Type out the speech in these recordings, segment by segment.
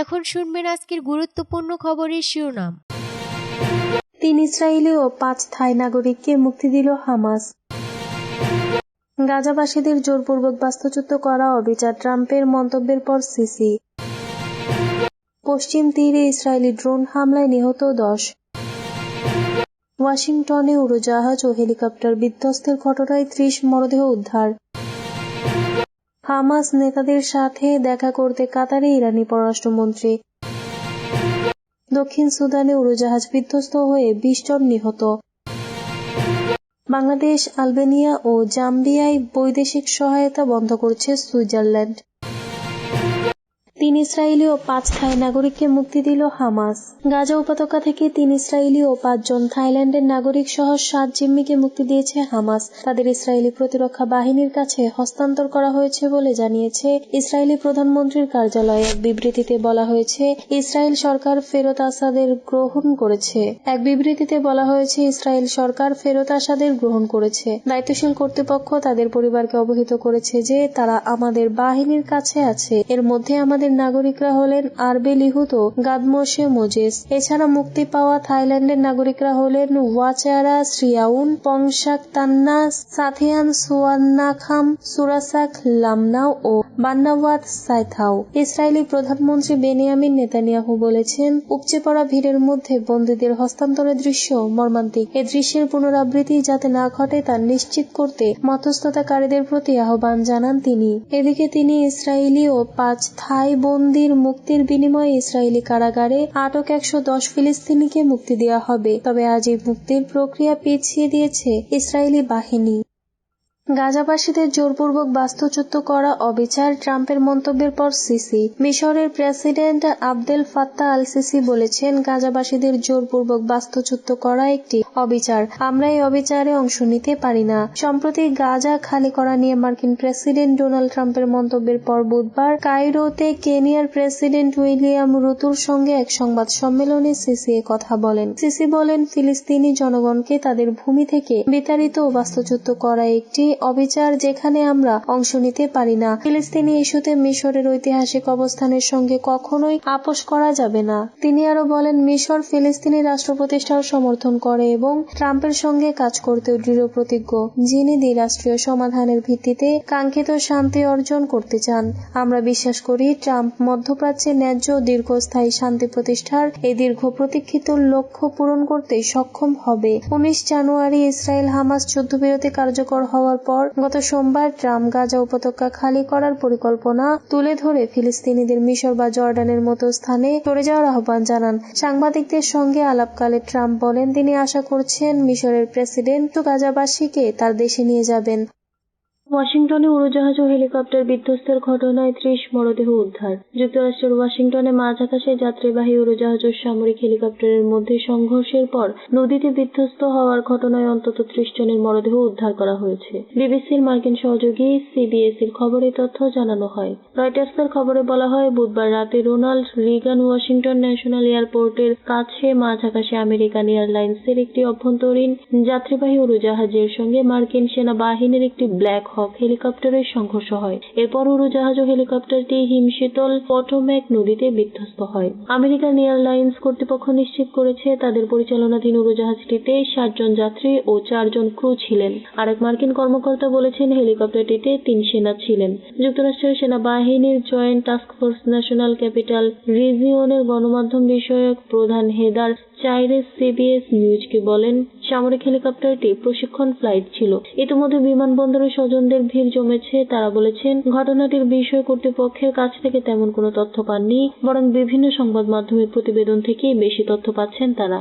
এখন শুনবেন আজকের গুরুত্বপূর্ণ খবরের শিরোনাম। তিন ও পাঁচ থাই নাগরিককে মুক্তি দিল হামাস। গাজাবাসীদের জোরপূর্বক বাস্তুচ্যুত করা অবিচার ট্রাম্পের মন্তব্যের পর সিসি। পশ্চিম তীরে ইসরায়েলি ড্রোন হামলায় নিহত দশ। ওয়াশিংটনে উড়োজাহাজ ও হেলিকপ্টার বিধ্বস্তের ঘটনায় ত্রিশ মরদেহ উদ্ধার। হামাস নেতাদের সাথে দেখা করতে কাতারে ইরানি পররাষ্ট্রমন্ত্রী। দক্ষিণ সুদানে উড়োজাহাজ বিধ্বস্ত হয়ে বিশ জন নিহত। বাংলাদেশ, আলবেনিয়া ও জাম্বিয়ায় বৈদেশিক সহায়তা বন্ধ করছে সুইজারল্যান্ড। তিন ইসরায়েলি ও পাঁচ থাই নাগরিককে মুক্তি দিল হামাস। গাজা উপত্যকা থেকে তিন ইসরায়েলি ও পাঁচজন থাইল্যান্ডের নাগরিক সহ সাত জিম্মিকে মুক্তি দিয়েছে হামাস। তাদের ইসরায়েলি প্রতিরক্ষা বাহিনীর কাছে হস্তান্তর করা হয়েছে বলে জানিয়েছে ইসরায়েলি প্রধানমন্ত্রীর কার্যালয়ে। এক বিবৃতিতে বলা হয়েছে ইসরায়েল সরকার ফেরত আসাদের গ্রহণ করেছে। এক বিবৃতিতে বলা হয়েছে ইসরায়েল সরকার ফেরত আসাদের গ্রহণ করেছে। দায়িত্বশীল কর্তৃপক্ষ তাদের পরিবারকে অবহিত করেছে যে তারা আমাদের বাহিনীর কাছে আছে। এর মধ্যে আমাদের নাগরিকরা হলেন আরবে লিহুত গাদমসে মোজেস। এছাড়া মুক্তি পাওয়া থাইল্যান্ডের নাগরিকরা হলেন Watchara Sriaoun, Pongsak Thaenna, Sathian Suwannakham, Surasak Lamnau ও বান্নাওয়াত সাইথাও। ইসরায়েলি প্রধানমন্ত্রী বেনিয়ামিন নেতানিয়াহু বলেছেন, উপচে পড়া ভিড়ের মধ্যে বন্দীদের হস্তান্তরের দৃশ্য মর্মান্তিক। এ দৃশ্যের পুনরাবৃত্তি যাতে না ঘটে তা নিশ্চিত করতে মধ্যস্থতাকারীদের প্রতি আহ্বান জানান তিনি। এদিকে তিনি ইসরায়েলি ও পাঁচ থাই বন্দির মুক্তির বিনিময়ে ইসরায়েলি কারাগারে আটক একশো দশ ফিলিস্তিনিকে মুক্তি দেওয়া হবে। তবে আজ এই মুক্তির প্রক্রিয়া পিছিয়ে দিয়েছে ইসরায়েলি বাহিনী। গাজাবাসীদের জোরপূর্বক বাস্তুচ্যুত করা অবিচার ট্রাম্পের মন্তব্যের পর সিসি। মিশরের president Abdel Fattah al Sisi বলেছেন, গাজাবাসীদের জোরপূর্বক বাস্তুচ্যুত করা একটি অবিচার। আমরা এই অবিচারে অংশ নিতে পারি না। সম্প্রতি গাজা খালি করা নিয়ে মার্কিন প্রেসিডেন্ট ডোনাল্ড ট্রাম্পের মন্তব্যের পর বুধবার কায়রোতে কেনিয়ার প্রেসিডেন্ট উইলিয়াম রুতুর সঙ্গে এক সংবাদ সম্মেলনে সিসি কথা বলেন। সিসি বলেন, ফিলিস্তিনি জনগণকে তাদের ভূমি থেকে বিতাড়িত ও বাস্তুচ্যুত করা একটি অবিচার যেখানে আমরা অংশ নিতে পারি না। ফিলিস্তিনি ইস্যুতে মিশরের ঐতিহাসিক অবস্থানের সঙ্গে কখনোই আপোষ করা যাবে না। তিনি আরও বলেন, মিশর ফিলিস্তিনি রাষ্ট্র প্রতিষ্ঠার সমর্থন করে এবং ট্রাম্পের সঙ্গে কাজ করতেও দৃঢ় প্রতিজ্ঞ, যিনি দ্বিরাষ্ট্রীয় সমাধানের ভিত্তিতে কাঙ্ক্ষিত শান্তি অর্জন করতে চান। আমরা বিশ্বাস করি, ট্রাম্প মধ্যপ্রাচ্যে ন্যায্য দীর্ঘস্থায়ী শান্তি প্রতিষ্ঠার এই দীর্ঘ প্রতীক্ষিত লক্ষ্য পূরণ করতে সক্ষম হবে। উনিশ জানুয়ারি ইসরায়েল হামাস যুদ্ধবিরতি কার্যকর হওয়ার পর গত সোমবার ট্রাম গাজা উপত্যকা খালি করার পরিকল্পনা তুলে ধরে ফিলিস্তিনিদের মিশর বা জর্ডানের মতো স্থানে সরে যাওয়ার আহ্বান জানান। সাংবাদিকদের সঙ্গে আলাপকালে ট্রাম্প বলেন, তিনি আশা করছেন মিশরের প্রেসিডেন্ট গাজাবাসীকে তার দেশে নিয়ে যাবেন। ওয়াশিংটনে উড়োজাহাজ ও হেলিকপ্টার বিধ্বস্তের ঘটনায় ত্রিশ মরদেহ উদ্ধার। যুক্তরাষ্ট্রের ওয়াশিংটনে মাঝ আকাশে যাত্রীবাহী উড়োজাহাজ ও সামরিক হেলিকপ্টারের মধ্যে সংঘর্ষের পর নদীতে বিধ্বস্ত হওয়ার ঘটনায় অন্তত ত্রিশ জনের মরদেহ উদ্ধার করা হয়েছে। বিবিসির মার্কিন সহযোগী সিবিএসির খবরে তথ্য জানানো হয়। রয়টার্সের খবরে বলা হয়, বুধবার রাতে রোনাল্ড রিগান ওয়াশিংটন ন্যাশনাল এয়ারপোর্টের কাছে মাঝ আকাশে আমেরিকান এয়ারলাইন্সের একটি অভ্যন্তরীণ যাত্রীবাহী উড়োজাহাজের সঙ্গে মার্কিন সেনাবাহিনীর একটি ব্ল্যাক হক হেলিকপ্টারের সংঘর্ষ হয়। এরপর উড়োজাহাজ ও হেলিকপ্টারটি হিমশীতল পটোম্যাক নদীতে বিধ্বস্ত হয়। আমেরিকান এয়ারলাইন্স কর্তৃপক্ষ নিশ্চিত করেছে, তাদের পরিচালনাধীন উড়োজাহাজটিতে ষাটজন যাত্রী ও চারজন ক্রু ছিলেন। আরেক মার্কিন কর্মকর্তা বলেছেন, হেলিকপ্টারটিতে তিন সেনা ছিলেন। যুক্তরাষ্ট্রের সেনাবাহিনীর Joint Task Force National Capital রিজিয়নের গণমাধ্যম বিষয়ক প্রধান হেদার চাইরেস সিবিএস নিউজকে বলেন সামরিক হেলিকপ্টারটি প্রশিক্ষণ ফ্লাইট ছিল। ইতিমধ্যে বিমানবন্দরের স্বজনদের ভিড় জমেছে। তারা বলেছেন, ঘটনাটির বিষয় কর্তৃপক্ষের কাছ থেকে তেমন কোনো তথ্য পাননি, বরং বিভিন্ন সংবাদ মাধ্যমের প্রতিবেদন থেকেই বেশি তথ্য পাচ্ছেন তারা।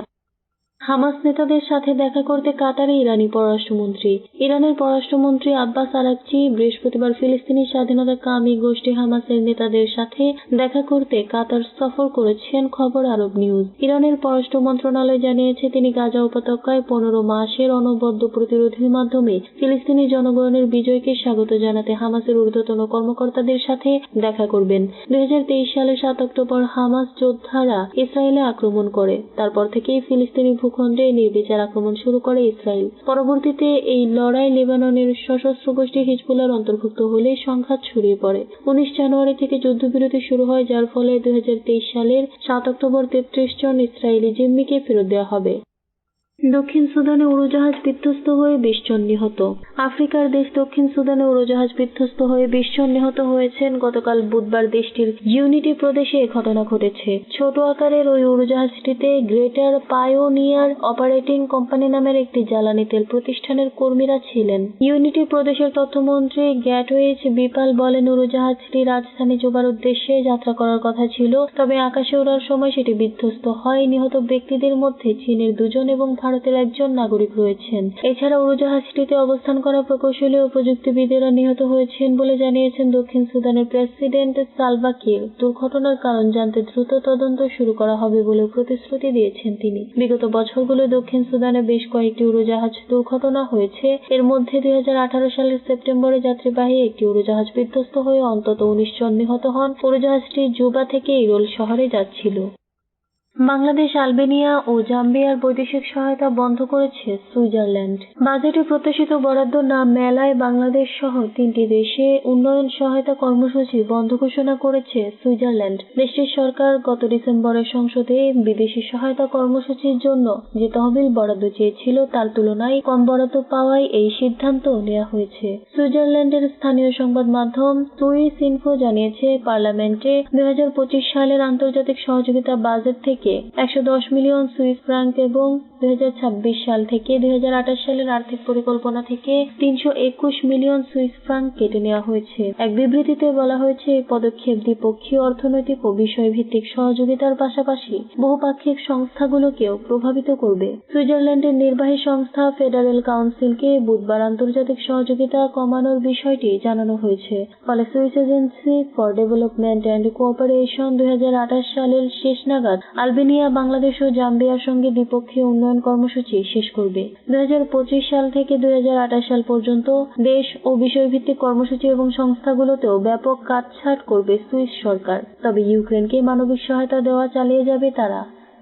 হামাস নেতাদের সাথে দেখা করতে কাতারে ইরানি পররাষ্ট্রমন্ত্রী। ইরানের পররাষ্ট্রমন্ত্রী আব্বাস আরাকচি বৃহস্পতিবার ফিলিস্তিনি স্বাধীনতা কামী গোষ্ঠী হামাসের নেতাদের সাথে দেখা করতে কাতার সফর করেছেন খবর আরব নিউজ। ইরানের পররাষ্ট্র মন্ত্রণালয় জানিয়েছে, তিনি গাজা উপত্যকায় পনেরো মাসের অনবদ্য প্রতিরোধের মাধ্যমে ফিলিস্তিনি জনগণের বিজয়কে স্বাগত জানাতে হামাসের ঊর্ধ্বতন কর্মকর্তাদের সাথে দেখা করবেন। দু হাজার তেইশ সালের সাত অক্টোবর হামাস যোদ্ধারা ইসরায়েলে আক্রমণ করে, তারপর থেকেই ফিলিস্তিনি ভূখণ্ডে নির্বিচার আক্রমণ শুরু করে ইসরায়েল। পরবর্তীতে এই লড়াই লেবাননের সশস্ত্র গোষ্ঠী হিজবুলার অন্তর্ভুক্ত হলে সংঘাত ছড়িয়ে পড়ে। উনিশ জানুয়ারি থেকে যুদ্ধবিরতি শুরু হয়, যার ফলে দু হাজার তেইশ সালের সাত অক্টোবর তেত্রিশ জন ইসরায়েলি জিম্মিকে ফেরত দেওয়া হবে। দক্ষিণ সুদানে উড়োজাহাজ বিধ্বস্ত হয়ে বিশ জন নিহত। আফ্রিকার দেশ দক্ষিণ সুদানে উড়োজাহাজ বিধ্বস্ত হয়ে বিশ জন নিহত হয়েছেন। গতকাল বুধবার দেশটির ইউনিটি প্রদেশে ঘটনা ঘটেছে। ছোট আকারের ওই উড়োজাহাজটিতে গ্রেটার পায়োনিয়ার অপারেটিং কোম্পানি নামের একটি জ্বালানি তেল প্রতিষ্ঠানের কর্মীরা ছিলেন। ইউনিটি প্রদেশের তথ্যমন্ত্রী গ্যাটওয়েজ বিপাল বলেন, উড়োজাহাজটি রাজধানী জোবার উদ্দেশ্যে যাত্রা করার কথা ছিল, তবে আকাশে ওড়ার সময় সেটি বিধ্বস্ত হয় নিহত ব্যক্তিদের মধ্যে চীনের দুজন এবং ভারতের একজন নাগরিক রয়েছেন। এছাড়া উড়োজাহাজটিতে অবস্থান করা প্রকৌশলী ও প্রযুক্তিবিদেরা নিহত হয়েছেন বলে জানিয়েছেন দক্ষিণ সুদানের প্রেসিডেন্ট সালভা কির। দুর্ঘটনার কারণ জানতে দ্রুত তদন্ত শুরু করা হবে বলে প্রতিশ্রুতি দিয়েছেন তিনি। বিগত বছরগুলো দক্ষিণ সুদানে বেশ কয়েকটি উড়োজাহাজ দুর্ঘটনা হয়েছে। এর মধ্যে দুই হাজার আঠারো সালের সেপ্টেম্বরে যাত্রীবাহী একটি উড়োজাহাজ বিধ্বস্ত হয়ে অন্তত উনিশ জন নিহত হন। উড়োজাহাজটি জুবা থেকে ইরোল শহরে যাচ্ছিল। বাংলাদেশ, আলবেনিয়া ও জাম্বিয়ার বৈদেশিক সহায়তা বন্ধ করেছে সুইজারল্যান্ড। বাজেটে প্রত্যাশিত বরাদ্দ না মেলায় বাংলাদেশ সহ তিনটি দেশে উন্নয়ন সহায়তা কর্মসূচি বন্ধ ঘোষণা করেছে সুইজারল্যান্ড। দেশটির সরকার গত ডিসেম্বরের সংসদে বিদেশি সহায়তা কর্মসূচির জন্য যে তহবিল বরাদ্দ চেয়েছিল তার তুলনায় কম বরাদ্দ পাওয়ায় এই সিদ্ধান্ত নেওয়া হয়েছে। সুইজারল্যান্ডের স্থানীয় সংবাদ মাধ্যম সুইস ইনফো জানিয়েছে, পার্লামেন্টে দু হাজার পঁচিশ সালের আন্তর্জাতিক সহযোগিতা বাজেট থেকে একশো দশ মিলিয়ন সুইস ফ্রাঙ্ক এবং দুই হাজার ছাব্বিশ সাল থেকে দুই হাজার আঠাশ সালের আর্থিক পরিকল্পনা থেকে তিনশো একুশ মিলিয়ন সুইস ফ্রাঙ্ক কেটে নেওয়া হয়েছে। এক বিবৃতিতে বলা হয়েছে, এই পদক্ষেপ দ্বিপক্ষীয় অর্থনৈতিক ও বিষয়ভিত্তিক সহযোগিতার পাশাপাশি বহুপাক্ষিক সংস্থাগুলোকেও প্রভাবিত করবে। সুইজারল্যান্ডের নির্বাহী সংস্থা ফেডারেল কাউন্সিলকে বুধবার আন্তর্জাতিক সহযোগিতা কমানোর বিষয়টি জানানো হয়েছে। ফলে Swiss Agency for Development and Cooperation দুই হাজার আঠাশ সালের শেষ নাগাদ আলবেনিয়া, বাংলাদেশ ও জাম্বিয়ার সঙ্গে দ্বিপক্ষীয় উন্নয়ন কর্মসূচি শেষ করবে। দুই হাজার পঁচিশ সাল থেকে দুই হাজার আঠাশ সাল পর্যন্ত দেশ ও বিষয়ভিত্তিক কর্মসূচি এবং সংস্থাগুলোতেও ব্যাপক কাটছাট করবে সুইস সরকার। তবে ইউক্রেনকে মানবিক সহায়তা দেওয়া চালিয়ে যাবে তারা।